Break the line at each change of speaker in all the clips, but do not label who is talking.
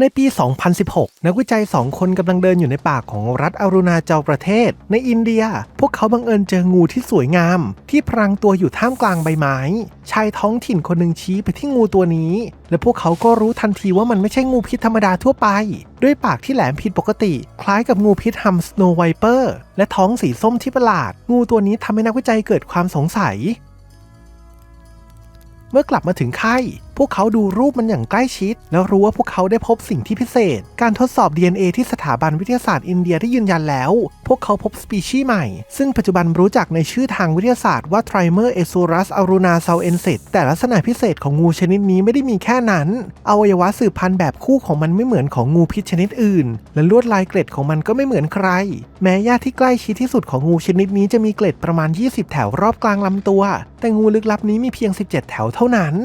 ในปี 2016 นักวิจัย 2 คนกำลังเดินอยู่ในป่าของรัฐอารุณาจัลประเทศ ในอินเดีย พวกเขาบังเอิญเจองูที่สวยงาม ที่พรางตัวอยู่ท่ามกลางใบไม้ ชายท้องถิ่นคนหนึ่งชี้ไปที่งูตัวนี้ และพวกเขาก็รู้ทันทีว่ามันไม่ใช่งูพิษธรรมดาทั่วไป ด้วยปากที่แหลมผิดปกติ คล้ายกับงูพิษฮัมสโนไวเปอร์ และท้องสีส้มที่ประหลาด งูตัวนี้ทำให้นักวิจัยเกิดความสงสัย เมื่อกลับมาถึงค่ายพวกเขาดูรูปมันอย่างใกล้ชิด แล้วรู้ว่าพวกเขาได้พบสิ่งที่พิเศษ การทดสอบ DNA ที่สถาบันวิทยาศาสตร์อินเดียได้ยืนยันแล้ว พวกเขาพบสปีชีส์ใหม่ ซึ่งปัจจุบันรู้จักในชื่อทางวิทยาศาสตร์ว่า Trimer e s u r u s aruna s a u e n s i s แต่ลักษณะพิเศษของงูชนิดนี้ไม่ได้มีแค่นั้น อวัยวะสืบพันธุ์แบบคู่ของมันไม่เหมือนของงูพิษชนิดอื่น และลวดลายเกล็ดของมันก็ไม่เหมือนใคร แม้ญาติที่ใกล้ชิดที่สุดของงูชนิดนี้จะมีเกล็ดประมาณ 20 แถวรอบกลางลำตัว แต่งูลึกลับนี้มีเพียง 17 แถวเท่านั้น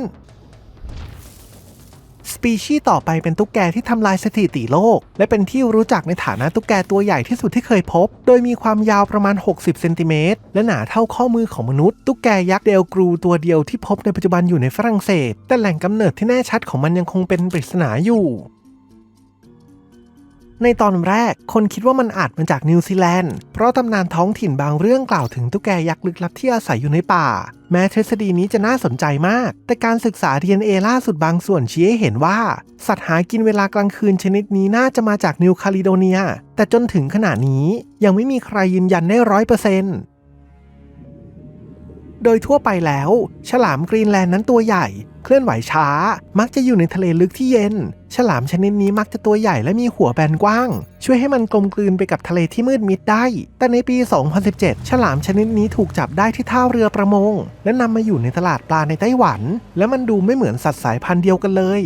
สปีชีส์ต่อไปเป็นตุ๊กแกที่ทำลายสถิติโลก และเป็นที่รู้จักในฐานะตุ๊กแกตัวใหญ่ที่สุดที่เคยพบ โดยมีความยาวประมาณ 60 เซนติเมตร และหนาเท่าข้อมือของมนุษย์ ตุ๊กแกยักษ์เดลกรูตัวเดียวที่พบในปัจจุบันอยู่ในฝรั่งเศส แต่แหล่งกำเนิดที่แน่ชัดของมันยังคงเป็นปริศนาอยู่ ในตอนแรก คนคิดว่ามันอาจมาจากนิวซีแลนด์ เพราะตำนานท้องถิ่นบางเรื่องกล่าวถึงตุ๊กแกยักษ์ลึกลับที่อาศัยอยู่ในป่า แม้ทฤษฎีนี้จะน่าสนใจมาก แต่การศึกษา DNA ล่าสุดบางส่วนชี้ให้เห็นว่า สัตว์หากินเวลากลางคืนชนิดนี้น่าจะมาจากนิวคาลิโดเนีย แต่จนถึงขณะนี้ยังไม่มีใครยืนยันได้ร้อยเปอร์เซ็นต์ โดยทั่วไปแล้ว ฉลามกรีนแลนด์นั้นตัวใหญ่ เคลื่อนไหวช้า มักจะอยู่ในทะเลลึกที่เย็น ฉลามชนิดนี้มักจะตัวใหญ่และมีหัวแบนกว้าง ช่วยให้มันกลมกลืนไปกับทะเลที่มืดมิดได้ แต่ในปี 2017 ฉลามชนิดนี้ถูกจับได้ที่ท่าเรือประมง และนำมาอยู่ในตลาดปลาในไต้หวัน และมันดูไม่เหมือนสัตว์สายพันธุ์เดียวกันเลย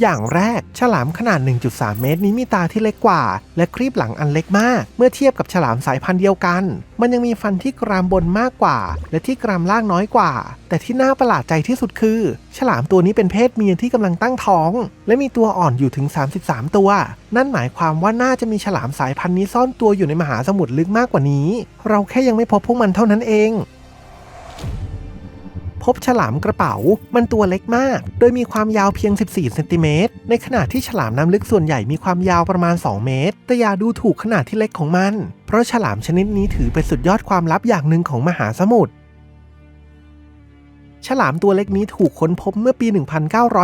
อย่างแรก ฉลามขนาด 1.3 เมตรนี้มีตาที่เล็กกว่า และครีบหลังอันเล็กมาก เมื่อเทียบกับฉลามสายพันธุ์เดียวกัน มันยังมีฟันที่กรามบนมากกว่า และที่กรามล่างน้อยกว่า แต่ที่น่าประหลาดใจที่สุดคือ ฉลามตัวนี้เป็นเพศเมียที่กำลังตั้งท้อง และมีตัวอ่อนอยู่ถึง 33 ตัว นั่นหมายความว่าน่าจะมีฉลามสายพันธุ์นี้ซ่อนตัวอยู่ในมหาสมุทรลึกมากกว่านี้ เราแค่ยังไม่พบพวกมันเท่านั้นเอง พบฉลามกระเป๋า มันตัวเล็กมาก โดยมีความยาวเพียง 14เซนติเมตรในขณะที่ฉลามน้ำลึกส่วนใหญ่มีความยาวประมาณ 2 เมตร แต่อย่าดูถูกขนาดที่เล็กของมัน เพราะฉลามชนิดนี้ถือเป็นสุดยอดความลับอย่างหนึ่งของมหาสมุทร ฉลามตัวเล็กนี้ถูกค้นพบเมื่อปี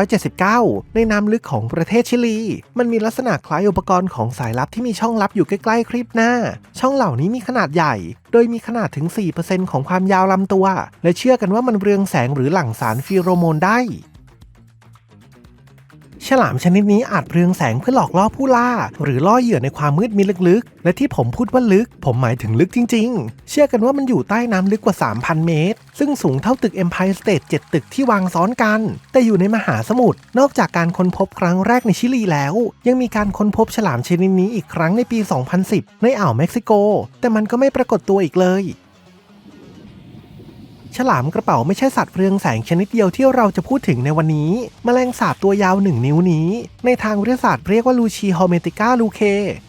1979 ในน้ำลึกของประเทศชิลี มันมีลักษณะคล้ายอุปกรณ์ของสายลับที่มีช่องลับอยู่ใกล้ๆคลิปหน้า ช่องเหล่านี้มีขนาดใหญ่ โดยมีขนาดถึง 4%ของความยาวลำตัว และเชื่อกันว่ามันเรืองแสงหรือหลั่งสารฟีโรโมนได้ ลามชนิดนี้อาจเรืองแสงเพื่อหลอกล่อผู้ล่า หรือล่อเหยื่อในความมืดมิดลึกๆ และที่ผมพูดว่าลึก ผมหมายถึงลึกจริง ๆ เชื่อกันว่ามันอยู่ใต้น้ำลึกกว่า 3,000 เมตร ซึ่งสูงเท่าตึก Empire State 7 ตึกที่วางซ้อนกัน แต่อยู่ในมหาสมุทรนอกจากการค้นพบครั้งแรกในชิลีแล้ว ยังมีการค้นพบฉลามชนิดนี้อีกครั้งในปี 2010 ในอ่าวเม็กซิโก แต่มันก็ไม่ปรากฏตัวอีกเลย ฉลามกระเป๋าไม่ใช่สัตว์เรืองแสงชนิดเดียวที่เราจะพูดถึงในวันนี้แมลงสาบตัวยาวหนึ่งนิ้วนี้ ในทางวิทยาศาสตร์เรียกว่าลูชีฮอเมติก้าลูเค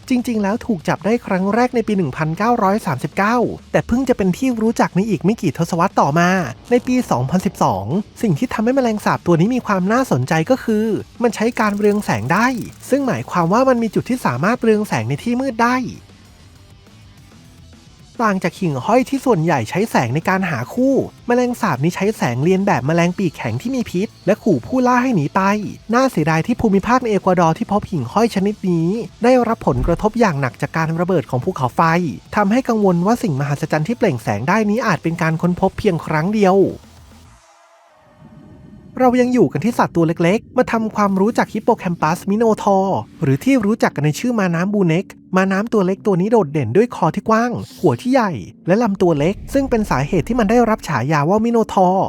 จริง ๆ แล้วถูกจับได้ครั้งแรกในปี 1939 แต่เพิ่งจะเป็นที่รู้จักในอีกไม่กี่ทศวรรษต่อมา ในปี 2012 สิ่งที่ทำให้แมลงสาบตัวนี้มีความน่าสนใจก็คือ มันใช้การเรืองแสงได้ ซึ่งหมายความว่ามันมีจุดที่สามารถเรืองแสงในที่มืดได้ ต่างจากหิ่งห้อยที่ส่วนใหญ่ใช้แสงในการหาคู่แมลงสาบนี้ใช้แสงเลียนแบบแมลงปีกแข็งที่มีพิษ และขู่ผู้ล่าให้หนีไป น่าเสียดายที่ภูมิภาคในเอกวาดอร์ที่พบหิ่งห้อยชนิดนี้ ได้รับผลกระทบอย่างหนักจากการระเบิดของภูเขาไฟทำให้กังวลว่าสิ่งมหัศจรรย์ที่เปล่งแสงได้นี้อาจเป็นการค้นพบเพียงครั้งเดียว เรายังอยู่กันที่สัตว์ตัวเล็กๆ มาทำความรู้จักฮิปโปแคมปัสมิโนทอร์หรือที่รู้จักกันในชื่อมาน้ำบูเน็ก มาน้ำตัวเล็กตัวนี้โดดเด่นด้วยคอที่กว้าง หัวที่ใหญ่ และลำตัวเล็ก ซึ่งเป็นสาเหตุที่มันได้รับฉายาว่ามิโนทอร์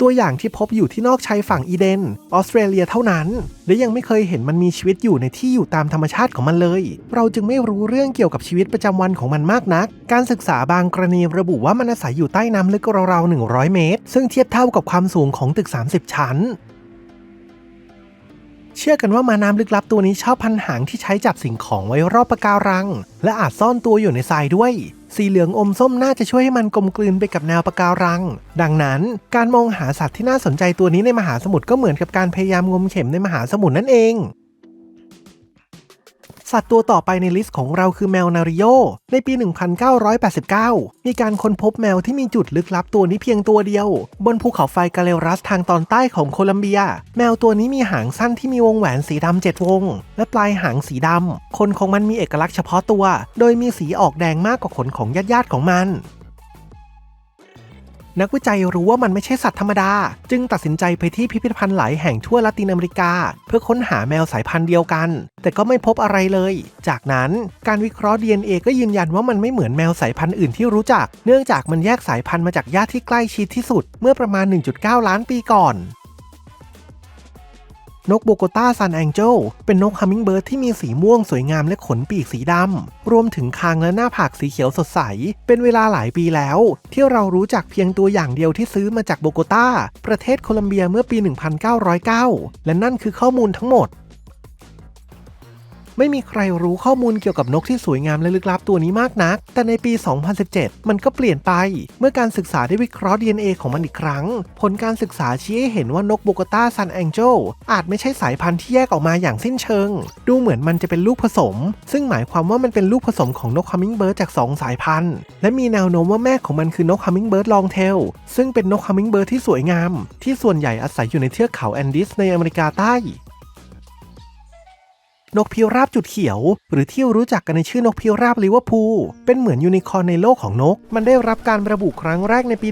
ตัวอย่างที่พบอยู่ที่นอกชายฝั่งอีเดน ออสเตรเลียเท่านั้น และยังไม่เคยเห็นมันมีชีวิตอยู่ในที่อยู่ตามธรรมชาติของมันเลย เราจึงไม่รู้เรื่องเกี่ยวกับชีวิตประจำวันของมันมากนัก การศึกษาบางกรณีระบุว่ามันอาศัยอยู่ใต้น้ำลึกราวๆ100 เมตร ซึ่งเทียบเท่ากับความสูงของตึก 30 ชั้น เชื่อกันว่ามาน้ำลึกลับตัวนี้ชอบพันหางที่ใช้จับสิ่งของไว้รอบปะการัง และอาจซ่อนตัวอยู่ในทรายด้วย สีเหลืองอมส้มน่าจะช่วยให้มันกลมกลืนไปกับแนวปะการัง ดังนั้น การมองหาสัตว์ที่น่าสนใจตัวนี้ในมหาสมุทรก็เหมือนกับการพยายามงมเข็มในมหาสมุทรนั่นเอง สัตว์ตัวต่อไปในลิสต์ของเราคือแมวนาริโอในปี 1989 มีการค้นพบแมวที่มีจุดลึกลับตัวนี้เพียงตัวเดียว บนภูเขาไฟกาเลรัสทางตอนใต้ของโคลัมเบีย แมวตัวนี้มีหางสั้นที่มีวงแหวนสีดำเจ็ดวง และปลายหางสีดำขนของมันมีเอกลักษณ์เฉพาะตัว โดยมีสีออกแดงมากกว่าขนของญาติๆของมัน นักวิจัยรู้ว่ามันไม่ใช่สัตว์ธรรมดา จึงตัดสินใจไปที่พิพิธภัณฑ์หลายแห่งทั่วละตินอเมริกา เพื่อค้นหาแมวสายพันธุ์เดียวกัน แต่ก็ไม่พบอะไรเลย จากนั้นการวิเคราะห์ DNA ก็ยืนยันว่ามันไม่เหมือนแมวสายพันธุ์อื่นที่รู้จัก เนื่องจากมันแยกสายพันธุ์มาจากญาติที่ใกล้ชิดที่สุด เมื่อประมาณ 1.9 ล้านปีก่อน นกโบโกต้าซันแองเจลเป็นนกฮัมมิงเบิร์ดที่มีสีม่วงสวยงามและขนปีกสีดำ รวมถึงคางและหน้าผากสีเขียวสดใส เป็นเวลาหลายปีแล้ว ที่เรารู้จักเพียงตัวอย่างเดียวที่ซื้อมาจากโบโกตาประเทศโคลัมเบียเมื่อปี 1909 และนั่นคือข้อมูลทั้งหมด ไม่มีใครรู้ข้อมูลเกี่ยวกับนกที่สวยงามและลึกลับตัวนี้มากนัก แต่ในปี 2017 มันก็เปลี่ยนไป เมื่อการศึกษาได้วิเคราะห์ DNA ของมันอีกครั้ง ผลการศึกษาชี้ให้เห็นว่านกโบกต้าซันแองเจลอาจไม่ใช่สายพันธุ์ที่แยกออกมาอย่างสิ้นเชิง ดูเหมือนมันจะเป็นลูกผสม ซึ่งหมายความว่ามันเป็นลูกผสมของนกฮัมมิงเบิร์ดจาก 2 สายพันธุ์ และมีแนวโน้มว่าแม่ของมันคือนกฮัมมิงเบิร์ดลองเทลซึ่งเป็นนกฮัมมิงเบิร์ดที่สวยงาม ที่ส่วนใหญ่อาศัยอยู่ในเทือกเขาแอนดิสในอเมริกาใต้ นกพิราบจุดเขียว หรือที่รู้จักกันในชื่อนกพิราบลิเวอร์พูลเป็นเหมือนยูนิคอร์นในโลกของนก มันได้รับการระบุครั้งแรกในปี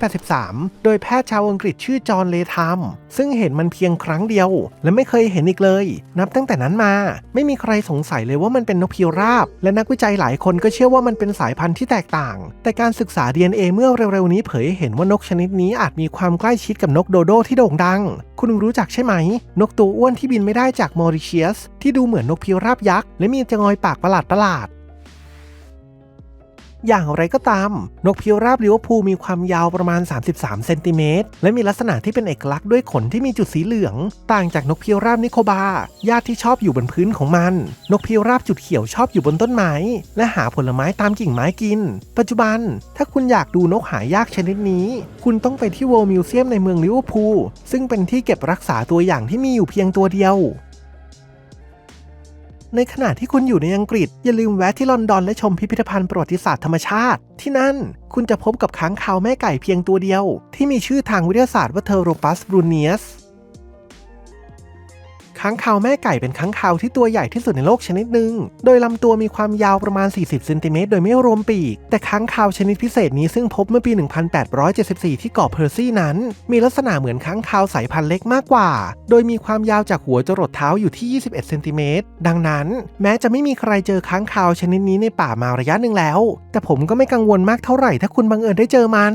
1783 โดยแพทย์ชาวอังกฤษชื่อจอห์นเลทัมซึ่งเห็นมันเพียงครั้งเดียว และไม่เคยเห็นอีกเลย นับตั้งแต่นั้นมา ไม่มีใครสงสัยเลยว่ามันเป็นนกพิราบ และนักวิจัยหลายคนก็เชื่อว่ามันเป็นสายพันธุ์ที่แตกต่าง แต่การศึกษา DNA เมื่อเร็วๆนี้เผยให้เห็นว่านกชนิดนี้อาจมีความใกล้ชิดกับนกโดโดที่โด่งดัง คุณรู้จักใช่ไหม นกตัวอ้วนที่บินไม่ได้จากมอริเชียส ที่ดูเหมือนนกพิราบยักษ์และมีจงอยปากประหลาดประหลาด อย่างไรก็ตาม นกพิราบลิเวอร์พูลมีความยาวประมาณ 33 เซนติเมตร และมีลักษณะที่เป็นเอกลักษณ์ด้วยขนที่มีจุดสีเหลือง ต่างจากนกพิราบนิโคบา ญาติที่ชอบอยู่บนพื้นของมัน นกพิราบจุดเขียวชอบอยู่บนต้นไม้ และหาผลไม้ตามกิ่งไม้กิน ปัจจุบัน ถ้าคุณอยากดูนกหายากชนิดนี้ คุณต้องไปที่ World Museum ในเมืองลิเวอร์พูลซึ่งเป็นที่เก็บรักษาตัวอย่างที่มีอยู่เพียงตัวเดียว ในขณะที่คุณอยู่ในอังกฤษ อย่าลืมแวะที่ลอนดอนและชมพิพิธภัณฑ์ประวัติศาสตร์ธรรมชาติ ที่นั่นคุณจะพบกับค้างคาวแม่ไก่เพียงตัวเดียว ที่มีชื่อทางวิทยาศาสตร์ว่าเทอโรปัสบรูเนียส ค้างคาวแม่ไก่เป็นค้างคาวที่ตัวใหญ่ที่สุดในโลกชนิดหนึ่ง โดยลำตัวมีความยาวประมาณ 40 เซนติเมตรโดยไม่รวมปีก แต่ค้างคาวชนิดพิเศษนี้ซึ่งพบเมื่อปี 1874 ที่เกาะเพอร์ซี่นั้น มีลักษณะเหมือนค้างคาวสายพันธุ์เล็กมากกว่า โดยมีความยาวจากหัวจรดเท้าอยู่ที่ 21 เซนติเมตร ดังนั้น แม้จะไม่มีใครเจอค้างคาวชนิดนี้ในป่ามาระยะหนึ่งแล้ว แต่ผมก็ไม่กังวลมากเท่าไหร่ถ้าคุณบังเอิญได้เจอมัน